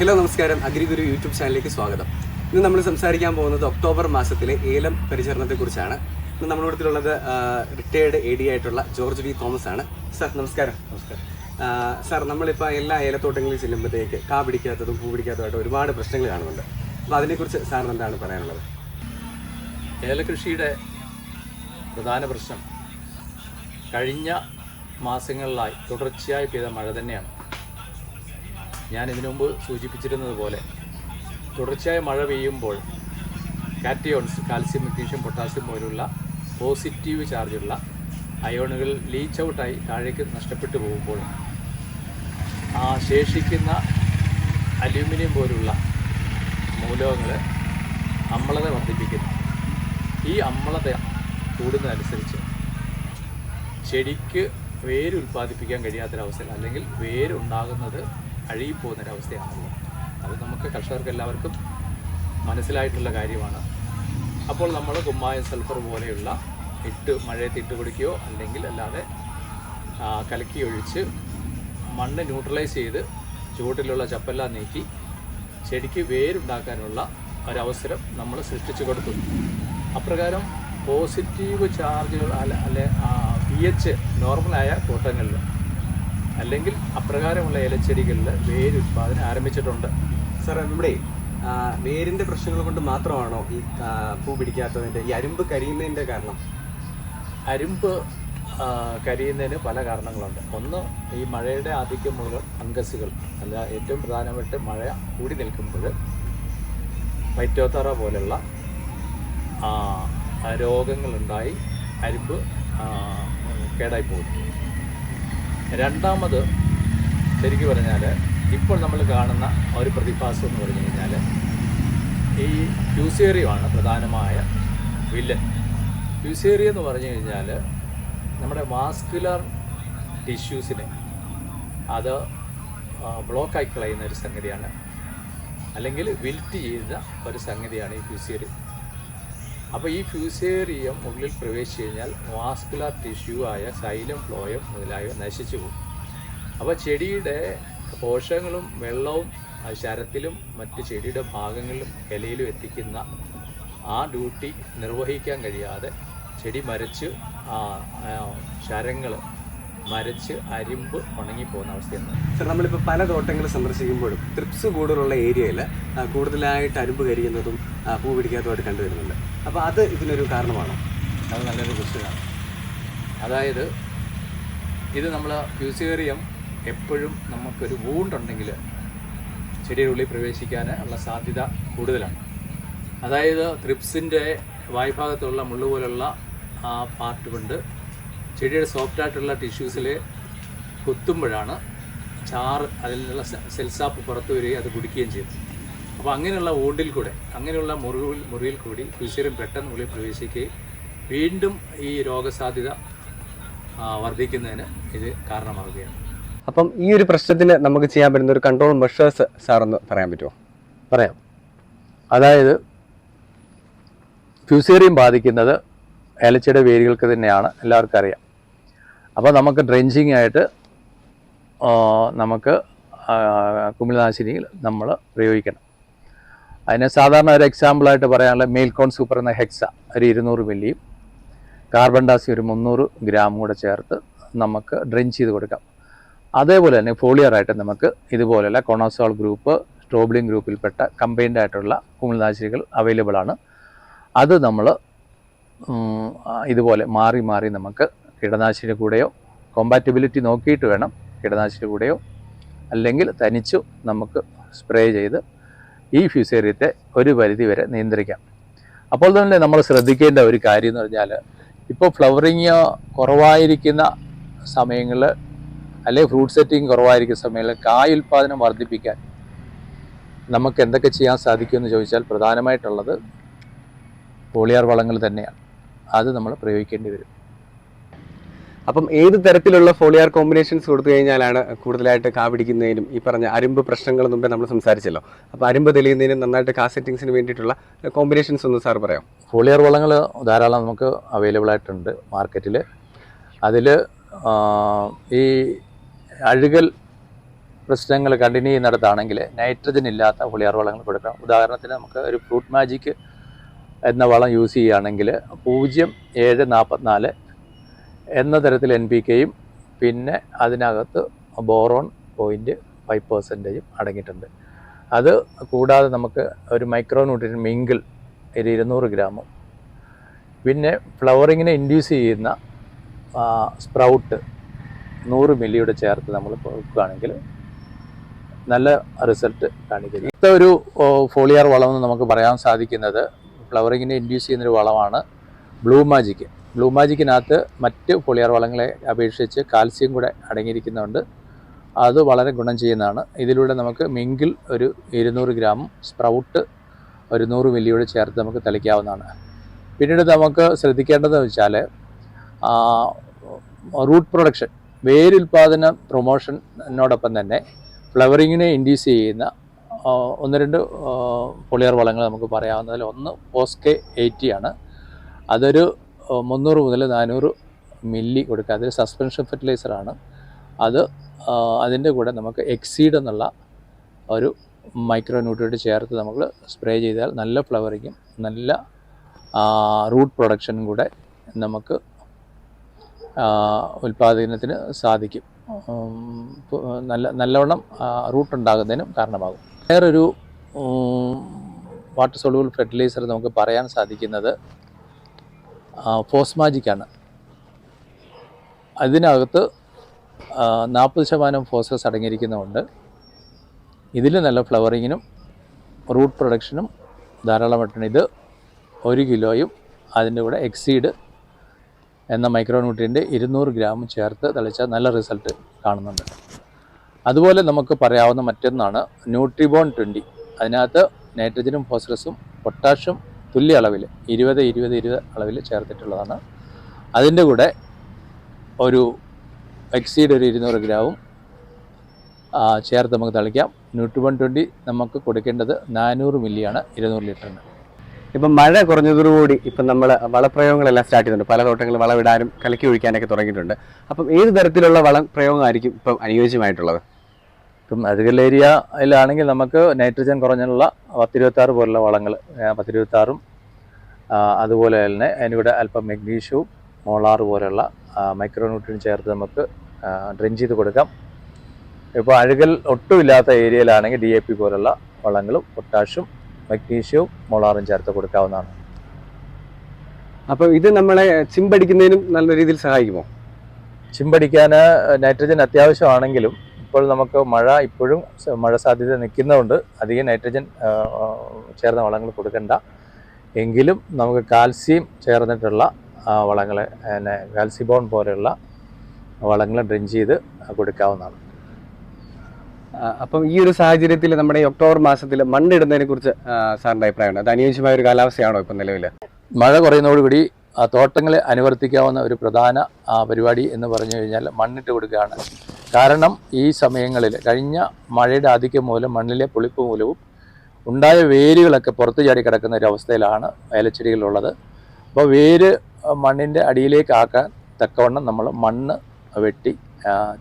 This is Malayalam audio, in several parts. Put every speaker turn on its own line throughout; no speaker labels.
ഹലോ നമസ്കാരം. അഗ്രിഗുരു യൂട്യൂബ് ചാനലിലേക്ക് സ്വാഗതം. ഇന്ന് നമ്മൾ സംസാരിക്കാൻ പോകുന്നത് ഒക്ടോബർ മാസത്തിലെ ഏലം പരിചരണത്തെക്കുറിച്ചാണ്. ഇന്ന് നമ്മുടെ കൂട്ടത്തിലുള്ളത് റിട്ടയേർഡ് എ ഡി ആയിട്ടുള്ള ജോർജ് വി തോമസ് ആണ്. സാർ നമസ്കാരം. നമസ്കാരം. സാർ നമ്മളിപ്പോൾ എല്ലാ ഏലത്തോട്ടങ്ങളിൽ ചെല്ലുമ്പോഴത്തേക്ക് കാ പിടിക്കാത്തതും പൂ പിടിക്കാത്തതുമായിട്ട് ഒരുപാട് പ്രശ്നങ്ങൾ കാണുന്നുണ്ട്. അപ്പോൾ അതിനെക്കുറിച്ച് സാറിന് എന്താണ് പറയാനുള്ളത്?
ഏലകൃഷിയുടെ പ്രധാന പ്രശ്നം കഴിഞ്ഞ മാസങ്ങളിലായി തുടർച്ചയായി പെയ്ത മഴ തന്നെയാണ്. ഞാൻ ഇതിനു മുമ്പ് സൂചിപ്പിച്ചിരുന്നത് പോലെ തുടർച്ചയായ മഴ പെയ്യുമ്പോൾ കാറ്റയോൺസ് കാൽസ്യം മഗ്നീഷ്യം പൊട്ടാസ്യം പോലുള്ള പോസിറ്റീവ് ചാർജുള്ള അയോണുകൾ ലീച്ച് ഔട്ടായി താഴേക്ക് നഷ്ടപ്പെട്ടു പോകുമ്പോൾ ആ ശേഷിക്കുന്ന അലൂമിനിയം പോലുള്ള മൂലകങ്ങൾ അമ്ലത വർദ്ധിപ്പിക്കുന്നു. ഈ അമ്ലത കൂടുന്നതനുസരിച്ച് ചെടിക്ക് വേര് ഉൽപ്പാദിപ്പിക്കാൻ കഴിയാത്തൊരവസ്ഥ അല്ലെങ്കിൽ വേരുണ്ടാകുന്നത് അഴുകിപ്പോകുന്നൊരവസ്ഥയാണല്ലോ അത് നമുക്ക് കർഷകർക്ക് എല്ലാവർക്കും മനസ്സിലായിട്ടുള്ള കാര്യമാണ്. അപ്പോൾ നമ്മൾ കുമ്മായം സൾഫർ പോലെയുള്ള ഇട്ട് മഴയത്ത് ഇട്ട് പിടിക്കുകയോ അല്ലെങ്കിൽ അല്ലാതെ കലക്കി ഒഴിച്ച് മണ്ണ് ന്യൂട്രലൈസ് ചെയ്ത് ചുവട്ടിലുള്ള ചപ്പെല്ലാം നീക്കി ചെടിക്ക് വേരുണ്ടാക്കാനുള്ള ഒരവസരം നമ്മൾ സൃഷ്ടിച്ചു കൊടുത്തു അപ്രകാരം പോസിറ്റീവ് ചാർജുകൾ അല്ല അല്ലെ പി എച്ച് നോർമലായ തോട്ടങ്ങളിൽ അല്ലെങ്കിൽ അപ്രകാരമുള്ള ഇലച്ചെടികളിൽ ഉത്പാദനം ആരംഭിച്ചിട്ടുണ്ട്.
സാർ നമ്മുടെ വേരിന്റെ പ്രശ്നങ്ങൾ കൊണ്ട് മാത്രമാണോ ഈ പൂ പിടിക്കാത്തതിന്റെ ഈ അരുമ്പ് കരിയുന്നതിന്റെ കാരണം?
അരുമ്പ് കരിയുന്നതിന് പല കാരണങ്ങളുണ്ട്. ഒന്ന് ഈ മഴയുടെ ആധിക്യം മൂലം ഫംഗസുകൾ അല്ല ഏറ്റവും പ്രധാനമായിട്ട് മഴ കൂടി നിൽക്കുമ്പോൾ വൈറ്റോത്തറ പോലുള്ള രോഗങ്ങളുണ്ടായി അരുമ്പ് കേടായി പോകും രണ്ടാമത് ശരിക്കും പറഞ്ഞാൽ ഇപ്പോൾ നമ്മൾ കാണുന്ന ഒരു പ്രതിഭാസം എന്ന് പറഞ്ഞു കഴിഞ്ഞാൽ ഈ ഫ്യൂസേറിയമാണ് പ്രധാനമായ വില്ലൻ. ഫ്യൂസേറിയ എന്ന് പറഞ്ഞു കഴിഞ്ഞാൽ നമ്മുടെ വാസ്കുലർ ടിഷ്യൂസിനെ അത് ബ്ലോക്കായി കളയുന്ന ഒരു സംഗതിയാണ്. അല്ലെങ്കിൽ വിൽറ്റ് ചെയ്യുന്ന ഒരു സംഗതിയാണ് ഈ ഫ്യൂസേറിയം അപ്പോൾ ഈ ഫ്യൂസേറിയം ഉള്ളിൽ പ്രവേശിച്ചു കഴിഞ്ഞാൽ വാസ്കുലർ ടിഷ്യൂ ആയ സൈലം ഫ്ലോയം മുതലായവ നശിച്ചു പോകും. അപ്പോൾ ചെടിയുടെ പോഷകങ്ങളും വെള്ളവും ശരത്തിലും മറ്റ് ചെടിയുടെ ഭാഗങ്ങളിലും ഇലയിലും എത്തിക്കുന്ന ആ ഡ്യൂട്ടി നിർവഹിക്കാൻ കഴിയാതെ ചെടി മരച്ച് ശരങ്ങൾ മരച്ച് അരിമ്പ് ഉണങ്ങിപ്പോകുന്ന അവസ്ഥയാണ്.
സാർ നമ്മളിപ്പോൾ പല തോട്ടങ്ങൾ സന്ദർശിക്കുമ്പോഴും ട്രിപ്സ് കൂടുതലുള്ള ഏരിയയിൽ കൂടുതലായിട്ട് അരിമ്പ് കരിയുന്നതും പൂ പിടിക്കാത്തതായിട്ട് കണ്ടുവരുന്നുണ്ട്. അപ്പോൾ അത് ഇതിനൊരു കാരണമാണ്.
അത് നല്ലൊരു ക്വസ്റ്റ്യനാണ് അതായത് ഇത് നമ്മൾ ഫ്യൂസേറിയം എപ്പോഴും നമുക്കൊരു വൂണ്ടുണ്ടെങ്കിൽ ചെടിയുടെ ഉള്ളിൽ പ്രവേശിക്കാൻ ഉള്ള സാധ്യത കൂടുതലാണ്. അതായത് ത്രിപ്സിന്റെ വായ്ഭാഗത്തുള്ള മുള്ളു പോലുള്ള ആ പാർട്ട് കൊണ്ട് ചെടിയുടെ സോഫ്റ്റായിട്ടുള്ള ടിഷ്യൂസിൽ കുത്തുമ്പോഴാണ് ചാറ് അതിൽ നിന്നുള്ള സെൽസാപ്പ് പുറത്തു വരികയും അത് കുടിക്കുകയും ചെയ്യും അപ്പോൾ അങ്ങനെയുള്ള ഓണ്ടിൽ കൂടെ അങ്ങനെയുള്ള മുറിവിൽ മുറിയിൽ കൂടി കുശീരം പെട്ടെന്ന് ഉള്ളിൽ പ്രവേശിക്കുകയും വീണ്ടും ഈ രോഗസാധ്യത വർദ്ധിക്കുന്നതിന് ഇത് കാരണമാവുകയാണ്.
അപ്പം ഈ ഒരു പ്രശ്നത്തിന് നമുക്ക് ചെയ്യാൻ പറ്റുന്ന ഒരു കൺട്രോൾ മെഷേഴ്സ് സാറൊന്ന് പറയാൻ പറ്റുമോ?
പറയാം. അതായത് ഫ്യൂസേറിയം ബാധിക്കുന്നത് ഏലച്ചയുടെ വേരുകൾക്ക് തന്നെയാണ് എല്ലാവർക്കും അറിയാം. അപ്പോൾ നമുക്ക് ഡ്രെഞ്ചിങ് ആയിട്ട് നമുക്ക് കുമിളനാശിനിയിൽ നമ്മൾ പ്രയോഗിക്കണം. അതിന് സാധാരണ ഒരു എക്സാമ്പിളായിട്ട് പറയാനുള്ള മെയിൽകോൺ സൂപ്പർ എന്ന ഹെക്സ ഒരു ഇരുന്നൂറ് മില്ലിയും കാർബൺ ഡാസി ഒരു മുന്നൂറ് ഗ്രാം കൂടെ ചേർത്ത് നമുക്ക് ഡ്രെഞ്ച് ചെയ്ത് കൊടുക്കാം. അതേപോലെ തന്നെ ഫോളിയറായിട്ട് നമുക്ക് ഇതുപോലെയുള്ള കൊണോസോൾ ഗ്രൂപ്പ് സ്ട്രോബ്ലിംഗ് ഗ്രൂപ്പിൽപ്പെട്ട കമ്പൈൻഡ് ആയിട്ടുള്ള കുമിൾനാശിനികൾ അവൈലബിൾ ആണ്. അത് നമ്മൾ ഇതുപോലെ മാറി മാറി നമുക്ക് കീടനാശിനി കൂടെയോ കോമ്പാറ്റബിലിറ്റി നോക്കിയിട്ട് വേണം കീടനാശിനി കൂടെയോ അല്ലെങ്കിൽ തനിച്ചു നമുക്ക് സ്പ്രേ ചെയ്ത് ഈ ഫ്യൂസേറിയത്തെ ഒരു പരിധി വരെ നിയന്ത്രിക്കാം. അപ്പോൾ തന്നെ നമ്മൾ ശ്രദ്ധിക്കേണ്ട ഒരു കാര്യം എന്ന് പറഞ്ഞാൽ ഇപ്പോൾ ഫ്ലവറിങ് കുറവായിരിക്കുന്ന സമയങ്ങളിൽ അല്ലെങ്കിൽ ഫ്രൂട്ട് സെറ്റിംഗ് കുറവായിരിക്കുന്ന സമയങ്ങളിൽ കായ ഉൽപ്പാദനം വർദ്ധിപ്പിക്കാൻ നമുക്ക് എന്തൊക്കെ ചെയ്യാൻ സാധിക്കുമെന്ന് ചോദിച്ചാൽ പ്രധാനമായിട്ടുള്ളത് പോളിയാർ വളങ്ങൾ തന്നെയാണ്. അത് നമ്മൾ പ്രയോഗിക്കേണ്ടി വരും.
അപ്പം ഏത് തരത്തിലുള്ള ഫോളിയാർ കോമ്പിനേഷൻസ് കൊടുത്തു കഴിഞ്ഞാലാണ് കൂടുതലായിട്ട് കാ പിടിക്കുന്നതിനും ഈ പറഞ്ഞ അരുമ്പ് പ്രശ്നങ്ങൾ മുമ്പേ നമ്മൾ സംസാരിച്ചല്ലോ. അപ്പോൾ അരുമ്പ് തെളിയുന്നതിനും നന്നായിട്ട് കാ സെറ്റിങ്സിന് വേണ്ടിയിട്ടുള്ള കോമ്പിനേഷൻസ് ഒന്ന് സാർ പറയാം
ഫോളിയാർ വളങ്ങൾ ധാരാളം നമുക്ക് അവൈലബിൾ ആയിട്ടുണ്ട് മാർക്കറ്റിൽ അതിൽ ഈ അഴുകൽ പ്രശ്നങ്ങൾ കണ്ടിന്യൂ ചെയ്യുന്നിടത്താണെങ്കിൽ നൈട്രജൻ ഇല്ലാത്ത പുളിയാർ വളങ്ങൾ കൊടുക്കാം. ഉദാഹരണത്തിന് നമുക്ക് ഒരു ഫ്രൂട്ട് മാജിക് എന്ന വളം യൂസ് ചെയ്യുകയാണെങ്കിൽ പൂജ്യം ഏഴ് നാൽപ്പത്തിനാല് എന്ന തരത്തിൽ എൻ പി കെയും പിന്നെ അതിനകത്ത് ബോറോൺ പോയിന്റ് ഫൈവ് പെർസെന്റേജും അടങ്ങിയിട്ടുണ്ട്. അത് കൂടാതെ നമുക്ക് ഒരു മൈക്രോ ന്യൂട്രിയൻ മിങ്കിൾ ഒരു ഇരുന്നൂറ് ഗ്രാമും പിന്നെ ഫ്ലവറിങ്ങിനെ ഇൻഡ്യൂസ് ചെയ്യുന്ന സ്പ്രൗട്ട് നൂറ് മില്ലിയുടെ ചേർത്ത് നമ്മൾ കൊടുക്കുകയാണെങ്കിൽ നല്ല റിസൾട്ട് കാണിക്കുന്നു ഇത്ത ഒരു ഫോളിയാർ വളമെന്ന് നമുക്ക് പറയാൻ സാധിക്കുന്നത് ഫ്ലവറിങ്ങിനെ ഇൻഡ്യൂസ് ചെയ്യുന്നൊരു വളമാണ് ബ്ലൂ മാജിക് ബ്ലൂ മാജിക്കിനകത്ത് മറ്റ് പൊളിയാർ വളങ്ങളെ അപേക്ഷിച്ച് കാൽസ്യം കൂടെ അടങ്ങിയിരിക്കുന്നുണ്ട് അത് വളരെ ഗുണം ചെയ്യുന്നതാണ്. ഇതിലൂടെ നമുക്ക് മിങ്കിൽ ഒരു ഇരുന്നൂറ് ഗ്രാമും സ്പ്രൗട്ട് ഒരു നൂറ് മില്ലിയോട് ചേർത്ത് നമുക്ക് തളിക്കാവുന്നതാണ്. പിന്നീട് നമുക്ക് ശ്രദ്ധിക്കേണ്ടതെന്ന് വെച്ചാൽ റൂട്ട് പ്രൊഡക്ഷൻ വേരുൽപാദന പ്രൊമോഷനോടൊപ്പം തന്നെ ഫ്ലവറിങ്ങിനെ ഇൻഡ്യൂസ് ചെയ്യുന്ന ഒന്ന് രണ്ട് പൊളിയർ വളങ്ങൾ നമുക്ക് പറയാവുന്നതിൽ ഒന്ന് പോസ്കെ എയ്റ്റി ആണ്. അതൊരു മുന്നൂറ് മുതൽ നാനൂറ് മില്ലി കൊടുക്കുക. അതൊരു സസ്പെൻഷൻ ഫെർട്ടിലൈസറാണ് അത് അതിന്റെ കൂടെ നമുക്ക് എക്സീഡ് എന്നുള്ള ഒരു മൈക്രോ ന്യൂട്രിയന്റ് ചേർത്ത് നമ്മൾ സ്പ്രേ ചെയ്താൽ നല്ല ഫ്ലവറിങ്ങും നല്ല റൂട്ട് പ്രൊഡക്ഷനും കൂടെ നമുക്ക് ഉൽപ്പാദനത്തിന് സാധിക്കും. നല്ല നല്ലവണ്ണം റൂട്ട് ഉണ്ടാകുന്നതിനും കാരണമാകും. വേറൊരു വാട്ടർ സൊല്യൂബിൾ ഫെർട്ടിലൈസർ നമുക്ക് പറയാൻ സാധിക്കുന്നത് ഫോസ്മാജിക്കാണ് അതിനകത്ത് നാൽപ്പത് ശതമാനം ഫോസസ് അടങ്ങിയിരിക്കുന്നതുകൊണ്ട് ഇതിൽ നല്ല ഫ്ലവറിങ്ങിനും റൂട്ട് പ്രൊഡക്ഷനും ധാരാളമായിട്ടുണ്ട്. ഇത് ഒരു കിലോയും അതിന്റെ കൂടെ എക്സീഡ് എന്ന മൈക്രോ ന്യൂട്രിയന്റ് ഇരുന്നൂറ് ഗ്രാം ചേർത്ത് തളിച്ചാൽ നല്ല റിസൾട്ട് കാണുന്നുണ്ട്. അതുപോലെ നമുക്ക് പറയാവുന്ന മറ്റൊന്നാണ് ന്യൂട്രിബോൺ ട്വന്റി അതിനകത്ത് നൈട്രജനും ഫോസ്ഫറസും പൊട്ടാഷ്യം തുല്യ അളവിൽ ഇരുപത് ഇരുപത് ഇരുപത് അളവിൽ ചേർത്തിട്ടുള്ളതാണ്. അതിന്റെ കൂടെ ഒരു എക്സീഡ് ഒരു ഇരുന്നൂറ് ഗ്രാമും ചേർത്ത് നമുക്ക് തളിക്കാം. ന്യൂട്രിബോൺ ട്വന്റി നമുക്ക് കൊടുക്കേണ്ടത് നാനൂറ് മില്ലിയാണ് ഇരുന്നൂറ് ലിറ്ററിന്.
ഇപ്പം മഴ കുറഞ്ഞതോടുകൂടി ഇപ്പം നമ്മൾ വളപ്രയോഗങ്ങളെല്ലാം സ്റ്റാർട്ട് ചെയ്യുന്നുണ്ട്. പല തോട്ടങ്ങളിൽ വളമിടാനും കലക്കി ഒഴിക്കാനൊക്കെ തുടങ്ങിയിട്ടുണ്ട്. അപ്പം ഏത് തരത്തിലുള്ള വളം പ്രയോഗമായിരിക്കും ഇപ്പം അനുയോജ്യമായിട്ടുള്ളത്?
ഇപ്പം അധികം ഏരിയയിലാണെങ്കിൽ നമുക്ക് നൈട്രജൻ കുറഞ്ഞുള്ള പത്തിരുപത്താറ് പോലുള്ള വളങ്ങൾ പത്തിരുപത്താറും അതുപോലെ തന്നെ അതിനിവിടെ അല്പം മെഗ്നീഷ്യവും മോളാറ് പോലെയുള്ള മൈക്രോന്യൂട്രിയൻ ചേർത്ത് നമുക്ക് ഡ്രിങ്ക് ചെയ്ത് കൊടുക്കാം. ഇപ്പോൾ അഴുകൽ ഒട്ടുമില്ലാത്ത ഏരിയയിലാണെങ്കിൽ ഡി എ പി പോലുള്ള വളങ്ങളും പൊട്ടാഷും മഗ്നീഷ്യവും മോളാറും ചേർത്ത് കൊടുക്കാവുന്നതാണ്.
അപ്പോൾ ഇത് നമ്മളെ ചിമ്പടിക്കുന്നതിനും നല്ല രീതിയിൽ സഹായിക്കുമോ?
ചിമ്പടിക്കാൻ നൈട്രജൻ അത്യാവശ്യമാണെങ്കിലും ഇപ്പോൾ നമുക്ക് മഴ ഇപ്പോഴും മഴ സാധ്യത നിൽക്കുന്നതുകൊണ്ട് അധികം നൈട്രജൻ ചേർന്ന വളങ്ങൾ കൊടുക്കണ്ട. എങ്കിലും നമുക്ക് കാൽസ്യം ചേർന്നിട്ടുള്ള വളങ്ങൾ പിന്നെ കാൽസിബോൺ പോലെയുള്ള വളങ്ങൾ ഡ്രിഞ്ച് ചെയ്ത് കൊടുക്കാവുന്നതാണ്.
അപ്പം ഈ ഒരു സാഹചര്യത്തിൽ നമ്മുടെ ഈ ഒക്ടോബർ മാസത്തിൽ മണ്ണിടുന്നതിനെ കുറിച്ച് സാറിന്റെ അഭിപ്രായമാണ് അത് അനുയോജ്യമായ ഒരു കാലാവസ്ഥയാണോ ഇപ്പം നിലവിൽ?
മഴ കുറയുന്നതോടുകൂടി ആ തോട്ടങ്ങളെ അനുവർത്തിക്കാവുന്ന ഒരു പ്രധാന പരിപാടി എന്ന് പറഞ്ഞു കഴിഞ്ഞാൽ മണ്ണിട്ട് കൊടുക്കുകയാണ്. കാരണം ഈ സമയങ്ങളിൽ കഴിഞ്ഞ മഴയുടെ ആധിക്യം മൂലം മണ്ണിലെ പുളിപ്പ് മൂലവും ഉണ്ടായ വേരുകളൊക്കെ പുറത്തു ചാടി കിടക്കുന്ന ഒരു അവസ്ഥയിലാണ് ഏലച്ചെടികളുള്ളത് അപ്പോൾ വേര് മണ്ണിന്റെ അടിയിലേക്ക് ആക്കാൻ തക്കവണ്ണം നമ്മൾ മണ്ണ് വെട്ടി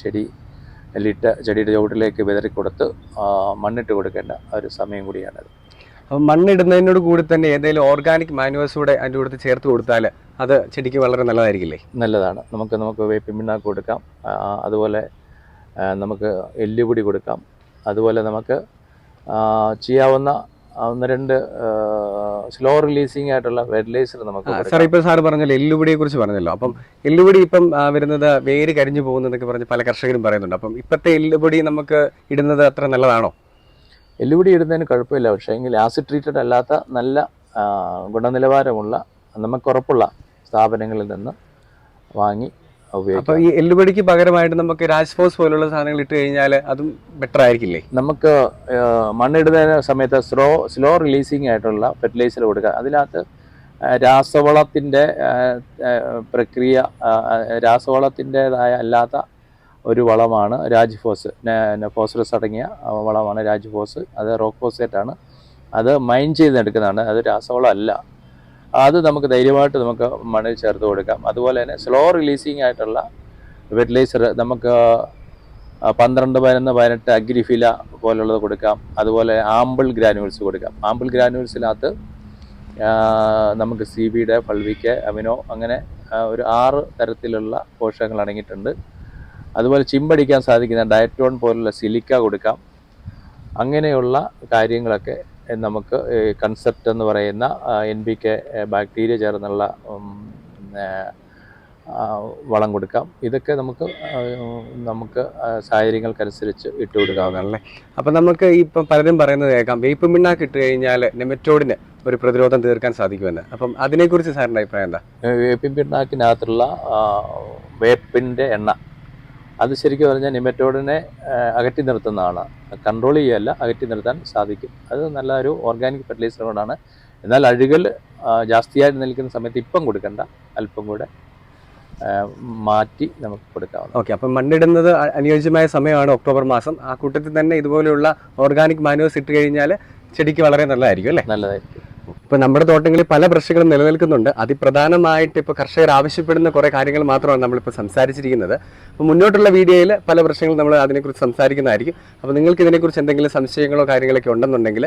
ചെടി ലിട്ട് ചെടിയുടെ ചുവട്ടിലേക്ക് വിതറി കൊടുത്ത് മണ്ണിട്ട് കൊടുക്കേണ്ട ഒരു സമയം കൂടിയാണത്.
അപ്പം മണ്ണിടുന്നതിനോട് കൂടി തന്നെ ഏതെങ്കിലും ഓർഗാനിക് മാനുവേഴ്സ് കൂടെ അതിന്റെ കൂടെ ചേർത്ത് കൊടുത്താൽ അത് ചെടിക്ക് വളരെ നല്ലതായിരിക്കില്ലേ?
നല്ലതാണ്. നമുക്ക് നമുക്ക് വേപ്പിൻ പിണ്ണാക്ക് കൊടുക്കാം. അതുപോലെ നമുക്ക് എല്ലുപൊടി കൊടുക്കാം. അതുപോലെ നമുക്ക് ചെയ്യാവുന്ന ഒന്ന് രണ്ട് സ്ലോ റിലീസിങ് ആയിട്ടുള്ള ഫെർട്ടിലൈസർ നമുക്ക്
സാർ. ഇപ്പോൾ സാർ പറഞ്ഞല്ലോ എല്ലുപൊടിയെ കുറിച്ച് പറഞ്ഞല്ലോ. അപ്പം എല്ലുപൊടി ഇപ്പം വരുന്നത് വേര് കരിഞ്ഞു പോകുന്നതൊക്കെ പറഞ്ഞ് പല കർഷകരും പറയുന്നുണ്ട്. അപ്പം ഇപ്പോഴത്തെ എല്ലുപൊടി നമുക്ക് ഇടുന്നത് അത്ര നല്ലതാണോ?
എല്ലുപൊടി ഇടുന്നതിന് കുഴപ്പമില്ല. പക്ഷേ എങ്കിൽ ആസിഡ് ട്രീറ്റഡ് അല്ലാത്ത നല്ല ഗുണനിലവാരമുള്ള നമുക്ക് ഉറപ്പുള്ള സ്ഥാപനങ്ങളിൽ നിന്ന് വാങ്ങി
അപ്പൊ ഈ എല്ലുപടിക്ക് പകരമായിട്ട് നമുക്ക് രാജ്ഫോസ് പോലുള്ള സാധനങ്ങൾ ഇട്ട് കഴിഞ്ഞാൽ അതും ബെറ്റർ ആയിരിക്കില്ലേ?
നമുക്ക് മണ്ണിടുന്ന സമയത്ത് സ്ലോ സ്ലോ റിലീസിങ് ആയിട്ടുള്ള ഫെർട്ടിലൈസർ കൊടുക്കുക. അതിനകത്ത് രാസവളത്തിന്റെ പ്രക്രിയ രാസവളത്തിന്റെതായ അല്ലാത്ത ഒരു വളമാണ് രാജ്ഫോസ്. ഫോസ്ഫറസ് അടങ്ങിയ വളമാണ് രാജ്ഫോസ്. അത് റോക്ക് ഫോസേറ്റ് ആണ് അത് മൈൻ ചെയ്തെടുക്കുന്നതാണ്. അത് രാസവളം അല്ല അത് നമുക്ക് ധൈര്യമായിട്ട് നമുക്ക് മണ്ണിൽ ചേർത്ത് കൊടുക്കാം. അതുപോലെ തന്നെ സ്ലോ റിലീസിങ് ആയിട്ടുള്ള ഫെർട്ടിലൈസർ നമുക്ക് പന്ത്രണ്ട് പതിനൊന്ന് പതിനെട്ട് അഗ്രിഫില പോലുള്ളത് കൊടുക്കാം. അതുപോലെ ആമ്പിൾ ഗ്രാനുവൽസ് കൊടുക്കാം. ആമ്പിൾ ഗ്രാനുവൽസിനകത്ത് നമുക്ക് സി ബിയുടെ ഫൾവിക്ക് അമിനോ അങ്ങനെ ഒരു ആറ് തരത്തിലുള്ള പോഷകങ്ങൾ അടങ്ങിയിട്ടുണ്ട്. അതുപോലെ ചിമ്പടിക്കാൻ സാധിക്കുന്ന ഡയറ്റോൺ പോലുള്ള സിലിക്ക കൊടുക്കാം. അങ്ങനെയുള്ള കാര്യങ്ങളൊക്കെ നമുക്ക് കൺസെപ്റ്റ് എന്ന് പറയുന്ന എൻ ബി കെ ബാക്ടീരിയ ചേർന്നുള്ള വളം കൊടുക്കാം. ഇതൊക്കെ നമുക്ക് നമുക്ക് സാഹചര്യങ്ങൾക്കനുസരിച്ച് ഇട്ട്
കൊടുക്കാവുന്നതല്ലേ അപ്പം നമുക്ക് ഇപ്പം പലരും പറയുന്നത് കേൾക്കാം. വേപ്പ് മിണ്ണാക്ക് ഇട്ട് കഴിഞ്ഞാൽ നെമറ്റോഡിന് ഒരു പ്രതിരോധം തീർക്കാൻ സാധിക്കുമെന്ന്. അപ്പം അതിനെക്കുറിച്ച് സാറിന്റെ അഭിപ്രായം എന്താ?
വേപ്പിൻ പിണ്ണാക്കിനകത്തുള്ള വേപ്പിന്റെ എണ്ണ അത് ശരിക്കും പറഞ്ഞാൽ നിമറ്റോഡിനെ അകറ്റി നിർത്തുന്നതാണ്. കൺട്രോൾ ചെയ്യല്ല അകറ്റി നിർത്താൻ സാധിക്കും. അത് നല്ലൊരു ഓർഗാനിക് ഫെർട്ടിലൈസർ കൊണ്ടാണ്. എന്നാൽ അഴുകൽ ജാസ്തിയായിട്ട് നിൽക്കുന്ന സമയത്ത് ഇപ്പം കൊടുക്കണ്ട. അല്പം കൂടെ മാറ്റി നമുക്ക് കൊടുക്കാവുന്നത്
ഓക്കെ അപ്പം മണ്ണിടുന്നത് അനുയോജ്യമായ സമയമാണ് ഒക്ടോബർ മാസം. ആ കൂട്ടത്തിൽ തന്നെ ഇതുപോലെയുള്ള ഓർഗാനിക് മാനുവേഴ്സ് ഇട്ട് കഴിഞ്ഞാൽ ചെടിക്ക് വളരെ നല്ലതായിരിക്കും അല്ലേ?
നല്ലതായിരിക്കും.
ഇപ്പം നമ്മുടെ തോട്ടങ്ങളിൽ പല പ്രശ്നങ്ങളും നിലനിൽക്കുന്നുണ്ട്. അതിപ്രധാനമായിട്ട് ഇപ്പൊ കർഷകർ ആവശ്യപ്പെടുന്ന കുറെ കാര്യങ്ങൾ മാത്രമാണ് നമ്മളിപ്പോൾ സംസാരിച്ചിരിക്കുന്നത്. അപ്പോൾ മുന്നോട്ടുള്ള വീഡിയോയിൽ പല പ്രശ്നങ്ങളും നമ്മൾ അതിനെക്കുറിച്ച് സംസാരിക്കുന്നതായിരിക്കും. അപ്പോൾ നിങ്ങൾക്ക് ഇതിനെക്കുറിച്ച് എന്തെങ്കിലും സംശയങ്ങളോ കാര്യങ്ങളൊക്കെ ഉണ്ടെന്നുണ്ടെങ്കിൽ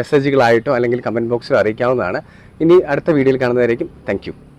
മെസ്സേജുകളായിട്ടോ അല്ലെങ്കിൽ കമന്റ് ബോക്സിലോ അറിയിക്കാവുന്നതാണ്. ഇനി അടുത്ത വീഡിയോയിൽ കാണുന്നതായിരിക്കും താങ്ക്